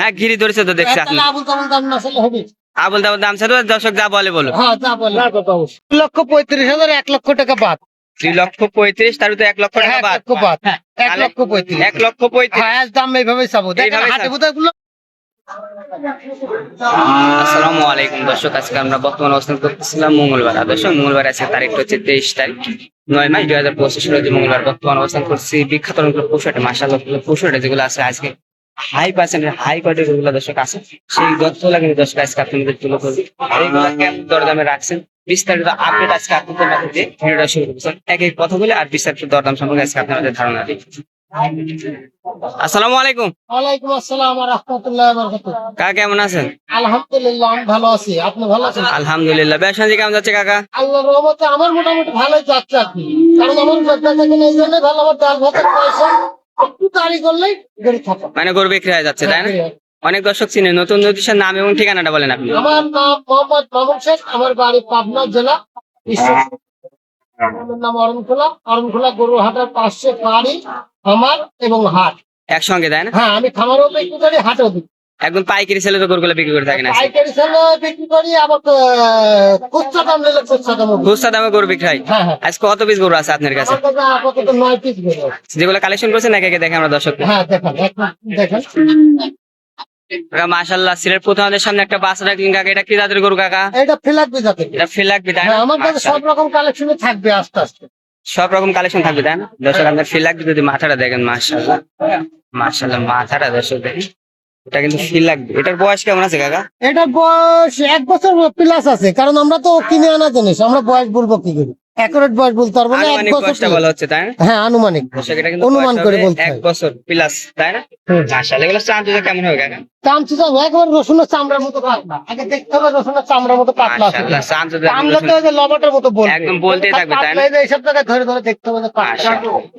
হ্যাঁ ঘিরি ধরেছে তো দেখছি। আপনি আবুল তাবুল দাম ছাড়ো দর্শক যা বলে বলো। হ্যাঁ তা বলে দুই লক্ষ পঁয়ত্রিশ হাজার এক লক্ষ টাকা বাদ। দুই লক্ষ পঁয়ত্রিশ তার তো এক লক্ষ টাকা হ্যাঁ, বাদ। হ্যাঁ, এক লক্ষ পঁয়ত্রিশ। এক লক্ষ পঁয়ত্রিশ। হ্যাঁ দাম এইভাবে চাবো। আসসালামু আলাইকুম দর্শক। আজকে আমরা বর্তমানে অবস্থান করতেছিলাম মঙ্গলবার। দর্শক মঙ্গলবার আছে তারিখ হচ্ছে তেইশ তারিখ নয় মাস দুই হাজার পঁচিশ মঙ্গলবার। বর্তমান অবস্থান করছি বিখ্যাত পশুহাটে মাসাল পশুহাটে যেগুলো আছে আজকে হাই পার্সেন্টের হাই কোয়ালিটির যেগুলো দর্শক আছে। সেই তথ্যগুলো কিন্তু দর্শক আজকে আপনাদের তুলে ধরবো এইগুলো কেমন দরদামে রাখছেন? বিস্তারিত আপডেট আজকে আপনাদের মাঝে দিয়ে ভিডিওটা শুরু করছেন এক এক কথা বলে আর বিস্তারিত দরদাম সম্পর্কে আজকে আপনাদের ধারণা দিই। আসসালামু আলাইকুম। ওয়ালাইকুম আসসালাম রহমতুল্লাহ বরকাতুহ। কাকা কেমন আছেন? আলহামদুলিল্লাহ আমি ভালো আছি। আপনি ভালো আছেন? আলহামদুলিল্লাহ। ব্যবসা কেমন যাচ্ছে কাকা? আল্লাহর রহমতে আমার মোটামুটি ভালোই যাচ্ছে আপনি কারণ আমার ব্যবসা থেকে এই জন্য ভালো আমার ডাল ভাতের পয়সা থাকা মানে গরু বিক্রি হয়ে যাচ্ছে তাই না? অনেক দর্শক চিনে নতুন জ্যোতিষের নাম এবং ঠিকানাটা বলেন আপনি। আমার নাম মোহাম্মদ মামুন শেখ আমার বাড়ি পাবনা জেলা। আমার নাম অরণখোলা অরণখোলা গরু হাটার পাশে বাড়ি আমার এবং হাট। একসঙ্গে তাই না? হ্যাঁ আমি খামারও বিক্রি করি হাটও বিক্রি করি। একদম পাইকারি সেলে তো গরুগুলো বিক্রি করে থাকেন আজকে। পাইকারি সেলে বিক্রি করি আবার খুচরা দাম নিলে খুচরা দাম খুচরা দামে গরু বিক্রি হয়? হ্যাঁ হ্যাঁ। আজকে কত পিস গরু আছে আপনার কাছে? আপাতত নয় পিস গরু আছে। যেগুলো কালেকশন করছেন একে একে দেখে আমরা দর্শক হ্যাঁ দেখেন দেখেন। মাশাল্লাহ সিলের প্রথমদের সামনে একটা বাস রাখলেন কাকা এটা কি জাতের গরু কাকা? এটা ফিলাক বিজাতে এটা ফিল লাগবে তাই হ্যাঁ আমার কাছে সব রকম কালেকশনে থাকবে আস্তে আস্তে। সব রকম কালেকশন থাকবে তাই না? দর্শক আপনার ফিল লাগবে যদি মাথাটা দেখেন মাশাল্লাহ মাশাল্লাহ মাথাটা দর্শক দেখেন। এটা কিন্তু ফিল লাগবে। এটার বয়স কেমন আছে, কাকা? এটা বয়স এক বছর প্লাস আছে, কারণ আমরা তো কিনে আনা জিনিস, আমরা বয়স বলব কি করে? অ্যাকুরেট বয়স বলতে পারব না এক বছর বলা হচ্ছে তাই না? হ্যাঁ আনুমানিক। দর্শক এটা কিন্তু অনুমান করে বলতে এক বছর প্লাস তাই না? হুম। মাশাল্লাহ এগুলো চান্স কেমন হবে কাকা চাম চিতা একবার রসুনের চামড়ার মতো পাতলা। আগে দেখতে হবে রসুনের চামড়ার মতো পাতলা আছে মাশাল্লাহ চান্স চামড়া তো যে লবটের মতো বলবে। একদম বলতেই থাকবে, তাই না? এই জায়গায় ধরে ধরে দেখতে হবে পাতলা।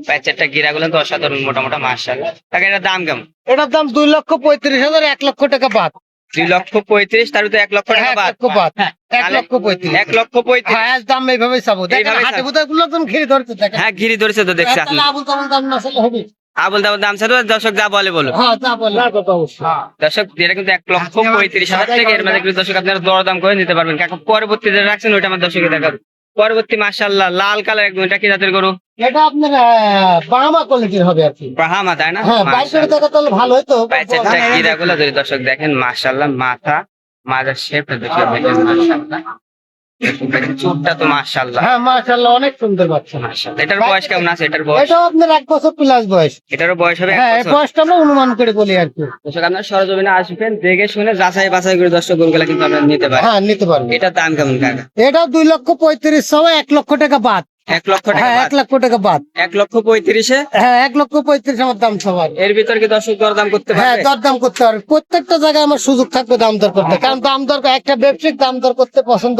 প্যাচেরটা তো অসাধারণ মোটা মোটা মাশাল্লাহ কাকা এটার দাম কেমন? এটার দাম দুই লক্ষ পঁয়ত্রিশ হাজার এক লক্ষ টাকা বাদ। দুই লক্ষ পঁয়ত্রিশ তার এক লক্ষ হ্যাঁ, টাকা বাদ। লক্ষ এক লক্ষ পঁয়ত্রিশ। এক লক্ষ পঁয়ত্রিশ। হ্যাঁ দাম এইভাবে চাবো। হাটে। লোকজন ঘিরে ধরছে হ্যাঁ ঘিরি ধরেছে তো দেখছি। আবুল তাবুল দাম না চলে হবে আবুল তাবুল দাম ছাড়ো দর্শক যা বলে বলো। হ্যাঁ। দর্শক এটা কিন্তু এক লক্ষ পঁয়ত্রিশ হাজার টাকা এর মধ্যে কিন্তু দর্শক আপনারা দরদাম করে নিতে পারবেন। পরবর্তীতে পরবর্তী রাখছেন ওইটা আমার দর্শকে দেখাবো। পরবর্তী মাশাল্লাহ লাল কালার একদম এটা কি জাতের গরু? এটা আপনার বাহামা কোয়ালিটির হবে আর কি। ব্রাহ্মা তাই না? হ্যাঁ বাইশ করে দেখা তাহলে ভালো হতো প্যাচেরটা যদি দর্শক দেখেন মাসাল্লাহ মাথা মাথার শেপটা দেখে দেখেন মাশাল্লাহ চুটটা তো মাশাল্লাহ হ্যাঁ মাশাআল্লাহ অনেক সুন্দর বাচ্চা। মাশাল্লাহ এটার বয়স কেমন আছে? এটার বয়স? এটাও আপনার এক বছর প্লাস বয়স। এটারও বয়স হবে হ্যাঁ বয়সটা আমরা অনুমান করে বলি আর কি। দর্শক আপনার সরজমিনে আসবেন দেখে শুনে যাচাই বাছাই করে দর্শক গরুগুলা কিন্তু আপনারা নিতে পারেন হ্যাঁ নিতে পারবে এটার দাম কেমন কাকা? এটাও দুই লক্ষ পঁয়ত্রিশ সময় এক লক্ষ টাকা বাদ। এক লক্ষ টাকা হ্যাঁ এক লক্ষ টাকা বাদ। এক লক্ষ পঁয়ত্রিশে? হ্যাঁ এক লক্ষ পঁয়ত্রিশ আমার দাম সবার। এর ভিতর কি দর্শক দরদাম করতে হ্যাঁ দরদাম করতে পারবে। প্রত্যেকটা জায়গায় আমার সুযোগ থাকবে দাম দর করতে। কারণ দাম দর একটা ব্যবসায়িক দাম দর করতে পছন্দ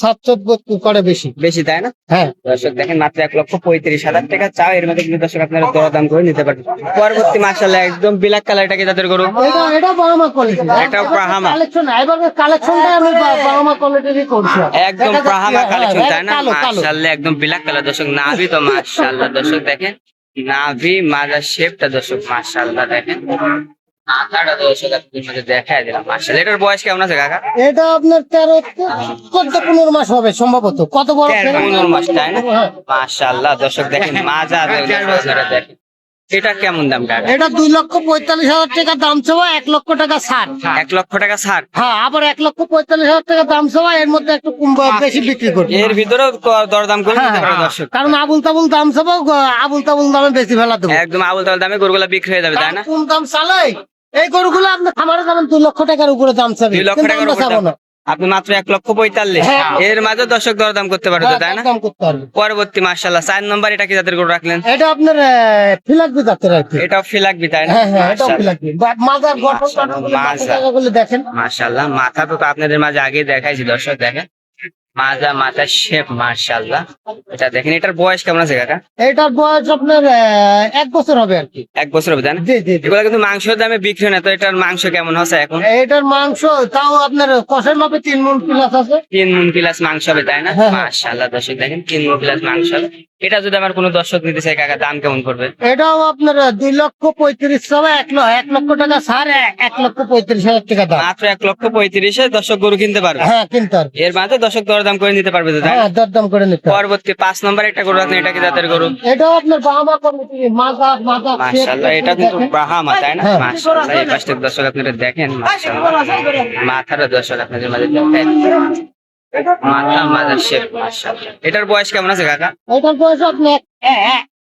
স্বাচ্ছন্দ্য করে বেশি। বেশি তাই না? হ্যাঁ। দর্শক দেখেন মাত্র এক লক্ষ পঁয়ত্রিশ হাজার টাকা। চাও এর মধ্যে কিন্তু দর্শক আপনারা দরদাম করে নিতে পারবেন। পরবর্তী মাসাল্লাহ একদম ব্ল্যাক কালার এটা কি তাদের গরু? এটা এটা বাহামা কোয়ালিটি এটাও ব্রাহ্মা। কালেকশন এবার কালেকশনটা আমি বাহামা কোয়ালিটিরই করছি। একদম কালেকশন তাই না? ব্ল্যাক কালার দর্শক নাভি তো মাশাআল্লাহ। দর্শক দেখেন নাভি মাজার শেপটা দর্শক মাশাআল্লাহ দেখেন। মাথাটা দর্শক আপনাদের দেখায় দিলাম মাশাআল্লাহ। এটার বয়স কেমন আছে কাকা? এটা আপনার তেরো চোদ্দ পনেরো মাস হবে সম্ভবত। কত বড় তেরো, পনেরো মাস, তাই না? হ্যাঁ। মাশাআল্লাহ দর্শক দেখেন মাজা দেখেন। এটা কেমন দাম কাকা এটা দুই লক্ষ পঁয়তাল্লিশ হাজার টাকা দাম চাওয়া এক লক্ষ টাকা ছাড় এক লক্ষ টাকা ছাড় হ্যাঁ আবার এক লক্ষ পঁয়তাল্লিশ হাজার টাকা দাম চাওয়া এর মধ্যে একটু বেশি বিক্রি করবে। এর ভিতরেও ক- দরদাম করে হ্যাঁ, হ্যাঁ। দর্শক। কারণ আবুল তাবুল দাম গ- আবুল তাবুল দামে বেশি ফেলা দেবো। একদম আবুল তাবুল দামে গরুগুলা বিক্রি হয়ে যাবে তাই না? কোন দাম চালাই? এই গরুগুলো আপনি খামারে দাম দুই লক্ষ টাকার উপরে দাম চাবে দুই লক্ষ টাকার উপরে আপনি মাত্র এক লক্ষ পঁয়তাল্লিশ। হ্যাঁ। এর মাঝে দর্শক দরদাম করতে পারবে হ্যাঁ, তাই না? পরবর্তী মার্শাল্লাহ চার নম্বর এটা কি জাতের গরু রাখলেন? এটা আপনার ফিলাকবি জাতের আর কি। এটাও ফিলাকবি তাই না? হ্যাঁ মাজার গঠন দেখেন। মার্শাল্লাহ মাথা তো আপনাদের মাঝে আগে দেখাইছি দর্শক দেখেন। মাজা মাথা শেপ মার্শাল্লাহ এটা দেখেন এটার বয়স কেমন আছে কাকা? এটার বয়স আপনার এক বছর হবে আর কি। এক বছর হবে তাই না? জি জি জি। এগুলো কিন্তু মাংসের দামে বিক্রি না তো এটার মাংস কেমন হচ্ছে এখন? এটার মাংস তাও আপনার কষের মাপে তিন মন প্লাস আছে। তিন মন প্লাস মাংস হবে তাই না? হ্যাঁ, হ্যাঁ। মার্শাল্লাহ দর্শক দেখেন তিন মন প্লাস মাংস হবে। এটা যদি আমার কোনো দর্শক নিতে চাই কাকা দাম কেমন করবে এটাও আপনার দুই লক্ষ পঁয়ত্রিশ হবে এক লক্ষ এক লক্ষ টাকা সার এক লক্ষ পঁয়ত্রিশ হাজার টাকা দাম। মাত্র এক লক্ষ পঁয়ত্রিশে দর্শক গরু কিনতে পারবে। হ্যাঁ কিন্তু কি। এর মাঝে দর্শক দরদাম করে নিতে পারবে তো হ্যাঁ দরদাম করে নিতে। পরবর্তী পাঁচ নম্বর একটা গরু আছে এটা কি জাতের গরু? এটাও আপনার বাবা কমিটি মাথা মাথা মাশাআল্লাহ এটা কিন্তু বাহামা তাই না? হ্যাঁ। মাশাআল্লাহ এই পাশে দর্শক আপনারা দেখেন মাশাআল্লাহ। মাথার দর্শক আপনাদের মাঝে দেখেন। মাথা মাথা শেপ মাশাআল্লাহ। এটার বয়স কেমন আছে কাকা? এটার বয়স আপনার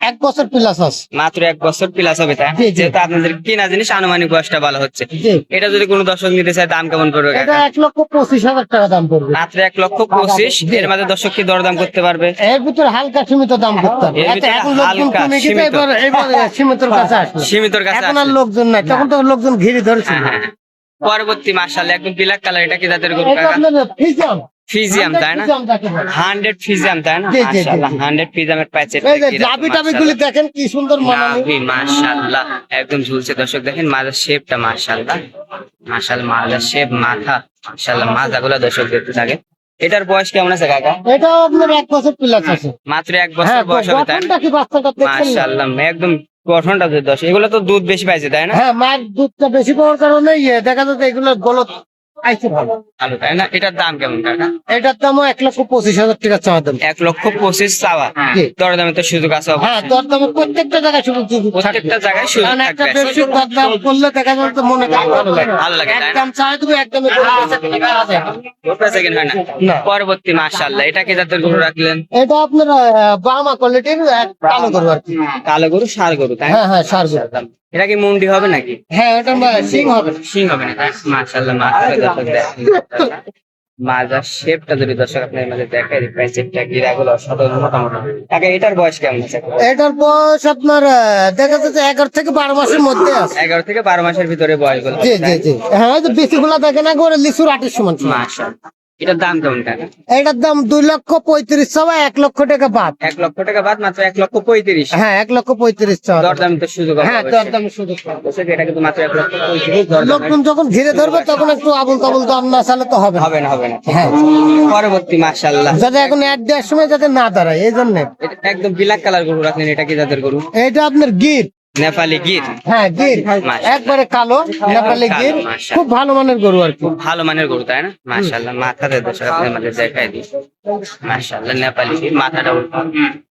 এক- বছর প্লাস আছে। মাত্র এক বছর প্লাস হবে তাই। যেহেতু আপনাদের কিনা জিনিস আনুমানিক বয়সটা ভালো হচ্ছে। এটা যদি কোনো দর্শক নিতে চায় দাম কেমন পড়বে এটা এক লক্ষ পঁচিশ হাজার টাকা দাম পড়বে। মাত্র এক লক্ষ পঁচিশ। এর দর্শক কি দরদাম করতে পারবে? এর ভিতরে হালকা সীমিত দাম করতে হবে। এখন লোকজন কমে গেছে সীমিত। এবার এবার সীমিতর কাছে আসবে সীমিতর কাছে এখন আর লোকজন নাই। তখন তো লোকজন ঘিরে ধরেছিল। হ্যাঁ, হ্যাঁ, হ্যাঁ। পরবর্তী মাসাল একদম ব্ল্যাক কালার এটা কি তাদের গরু ফিজিয়াম তাই না। হান্ড্রেড ফিজিয়াম তাই না? মাশাআল্লাহ হান্ড্রেড ফিজিয়ামের গুলি দেখেন কি সুন্দর মানানি। মাশাআল্লাহ একদম ঝুলছে। দর্শক দেখেন মাজার শেপটা মাশাআল্লাহ। মাশাআল্লাহ মাজার শেপ মাথা মাশাআল্লাহ মাজাগুলো দর্শক দেখতে থাকে এটার বয়স কেমন আছে কাকা? এটাও আপনার এক বছর প্লাস আছে। মাত্র এক বছর হ্যাঁ বয়স হবে তাই না? মাশাআল্লাহ একদম গঠনটা দর্শক এগুলো তো দুধ বেশি পাইছে তাই না? হ্যাঁ মায়ের দুধটা বেশি পাওয়ার কারণে ইয়ে দেখা যাচ্ছে এগুলো গলত আইছে ভালো। ভালো তাই না? এটার দাম কেমন কাকা? এটার দামও এক লক্ষ পঁচিশ হাজার টাকা চাওয়া দাম। এক লক্ষ পঁচিশ চাওয়া। দরদামে তো সুযোগ আছে হ্যাঁ। প্রত্যেকটা জায়গায় সুযোগ সুযোগ প্রত্যেকটা জায়গায় সুযোগ কারণ একটা থাকবে। দরদাম করলে দেখা মনে ভালো লাগে ভালো লাগে? একদম চাই তুমি সেকেন্ড হয় না। পরবর্তী মাশাআল্লাহ এটা কি জাতের গরু রাখলেন? এটা আপনার বাহামা কোয়ালিটির কালো গরু আর কি। কালো গরু সার গরু তাই হ্যাঁ হ্যাঁ সার গরু। এটা কি মুন্ডি হবে নাকি? হ্যাঁ এটা সিং হবে। সিং হবে না মাশাআল্লাহ মাশাআল্লাহ মাজার শেপটা যদি দর্শক আপনার মাঝে দেখাই দিই প্যাচেটটা গিরাগুলো সাধারণ মোটামুটি। তাকে এটার বয়স কেমন আছে? এটার বয়স আপনার দেখা যাচ্ছে এগারো থেকে বারো মাসের মধ্যে আছে। এগারো থেকে বারো মাসের ভিতরে বয়সগুলো জি জি জি। হ্যাঁ বেশি গুলা দেখে না করে লিচুর আটের সমান সমান। মাশাআল্লাহ। এটার দাম কেমন টাকা এটার দাম দুই লক্ষ পঁয়ত্রিশ চাওয়া এক লক্ষ টাকা বাদ। এক লক্ষ টাকা বাদ মাত্র এক লক্ষ পঁয়ত্রিশ। হ্যাঁ এক লক্ষ পঁয়ত্রিশ দরদাম তো সুযোগ হ্যাঁ। দরদামের সুযোগ। এটা কিন্তু মাত্র এক লক্ষ পঁয়ত্রিশ লোকজন যখন ঘিরে ধরবে তখন একটু আবুল তাবুল দাম না চালে তো হবে হবে না হবে না। হ্যাঁ। পরবর্তী মাশাআল্লাহ। যাতে এখন অ্যাড দেওয়ার সময় যাতে না দাঁড়ায় এই জন্য। একদম ব্ল্যাক কালার গরু রাখলেন এটা কি যাদের গরু? এটা আপনার গির। নেপালি গির। হ্যাঁ গির। একবারে কালো নেপালি গির। খুব ভালো মানের গরু আর কি। খুব ভালো মানের গরু তাই না? মাশাআল্লাহ মাথাতে দর্শক আপনি দেখাই দিন। মাশাআল্লাহ নেপালি গির মাথাটা।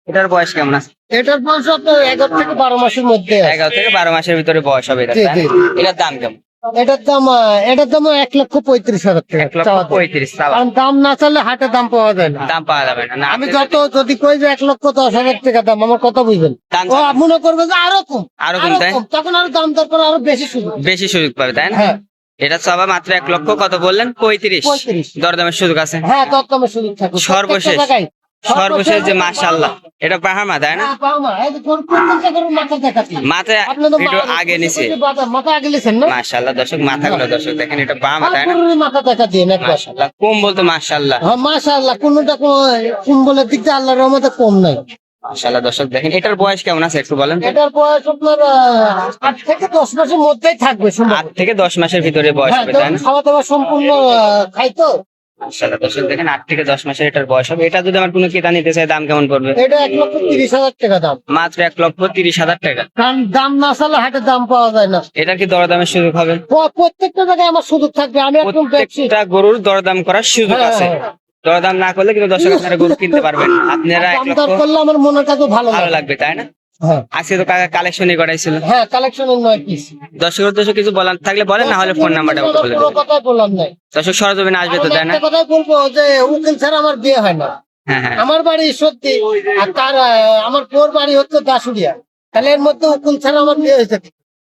এটার বয়স কেমন আছে? এটার বয়স তো এগারো থেকে বারো মাসের মধ্যে আছে। এগারো থেকে বারো মাসের ভিতরে বয়স হবে এটা। এটার দাম কেমন? এটার দাম এটার দাম এক লক্ষ পঁয়ত্রিশ হাজার টাকা দাম। পঁয়ত্রিশ কারণ দাম না চালে হাটে দাম পাওয়া যায় না। দাম পাওয়া যাবে না আমি যত যদি কই যে এক লক্ষ দশ হাজার টাকা দাম আমার কথা বুঝবেন? ও মনে করবে যে আরও কম আরও কম, তাই? তখন আরও দাম দরকার আরও বেশি সুযোগ বেশি সুযোগ পাবে তাই না? হ্যাঁ। এটা চাওয়া মাত্র এক লক্ষ কত বললেন? পঁয়ত্রিশ। দরদামের সুযোগ আছে? হ্যাঁ দরদামের সুযোগ থাকবে। সর্বশেষ। সর্বশেষ যে মাশাআল্লাহ। এটা বাহামা তাই না? হ্যাঁ, মাথা একটু আগে নিছে। মাথা- মাথা আগে নিছেন না? মাশাআল্লাহ দর্শক দেখেন এটা আর তাই না? মাথা দেখা দিয়ে একবার কম বলতো মাশাআল্লাহ। হ্যাঁ কোনটা কোন বলে দিক দিয়ে আল্লাহর রহমতে কম নাই। মাশাআল্লাহ দর্শক দেখেন এটার বয়স কেমন আছে একটু বলেন এটার বয়স আপনার আট থেকে দশ মাসের মধ্যেই থাকবে আট থেকে দশ মাসের ভিতরে বয়স হ্যাঁ হবে তাই না? খাওয়া দাওয়া সম্পূর্ণ আহ, খাই তো? মাশাআল্লাহ দর্শক দেখেন আট থেকে দশ মাসের এটার বয়স হবে। এটা যদি আমার কোনো ক্রেতা নিতে চায় দাম কেমন পড়বে? এটা এক লক্ষ তিরিশ হাজার টাকা দাম। মাত্র এক লক্ষ তিরিশ হাজার টাকা। কারণ দাম না চালে হাটে দাম পাওয়া যায় না। এটার কি দরদামের সুযোগ হবে? প্রত্যেকটা জায়গায় আমার সুযোগ থাকবে আমি একদম প্রত্যেকটা গরুর দরদাম করার সুযোগ হ্যাঁ, আছে। হ্যাঁ। দরদাম না করলে কিন্তু দর্শক আপনারা গরু কিনতে পারবেন। আপনারা এক লক্ষ করলে আমার মনের কাছে ভালো ভালো লাগবে তাই না? আজকে তো কাকা কালেকশনই করাইছিল হ্যাঁ কালেকশনের নয় পিস দর্শক দর্শক কিছু বলার থাকলে বলেন না হলে ফোন নাম্বারটা বলে কোনো কথাই বললাম নাই। দর্শক সরজমিনে আসবে তো তাই না? কথাই বলব যে উকিল ছাড়া আমার বিয়ে হয় না। হ্যাঁ হ্যাঁ। আমার বাড়ি সত্যি আর তার আমার পোর বাড়ি হচ্ছে দাসুরিয়া তাহলে এর মধ্যে উকিল ছাড়া আমার বিয়ে হয়েছে।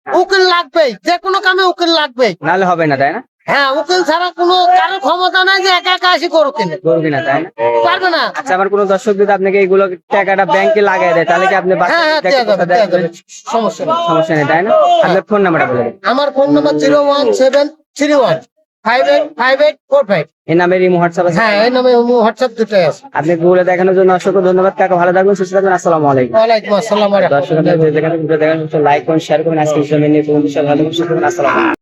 উকিল লাগবেই যে কোনো কামে উকিল লাগবেই। নাহলে হবে না তাই না? হ্যাঁ উকিল ছাড়া কোনো কারও ক্ষমতা নাই যে একা একা আসি করো কিনে গরু কিনা তাই না? পারবে না। আচ্ছা আমার কোনো দর্শক যদি আপনাকে এইগুলো টাকাটা ব্যাংকে লাগাই দেয় তাহলে কি আপনি হ্যাঁ হ্যাঁ টাকা যাবে কোথায় যাবে সমস্যা নেই। সমস্যা নেই তাই না? আপনার ফোন নাম্বারটা বলে আমার phone number zero one seven three one five eight five eight four five. এই নামের এই হোয়াটসঅ্যাপ আছে? হ্যাঁ এই নামে হোয়াটসঅ্যাপ দুটোই আছে। আপনি গুগলে দেখানোর জন্য অসংখ্য ধন্যবাদ। কাকা ভালো থাকবেন সুস্থ থাকবেন আসসালামু আলাইকুম। ওয়ালাইকুম আসসালাম দর্শক ভিডিও দেখার লাইক করুন শেয়ার করুন আজকে বিষয় নিয়ে ভালো সুস্থ থাকবেন। আসসালামু আলাইকুম।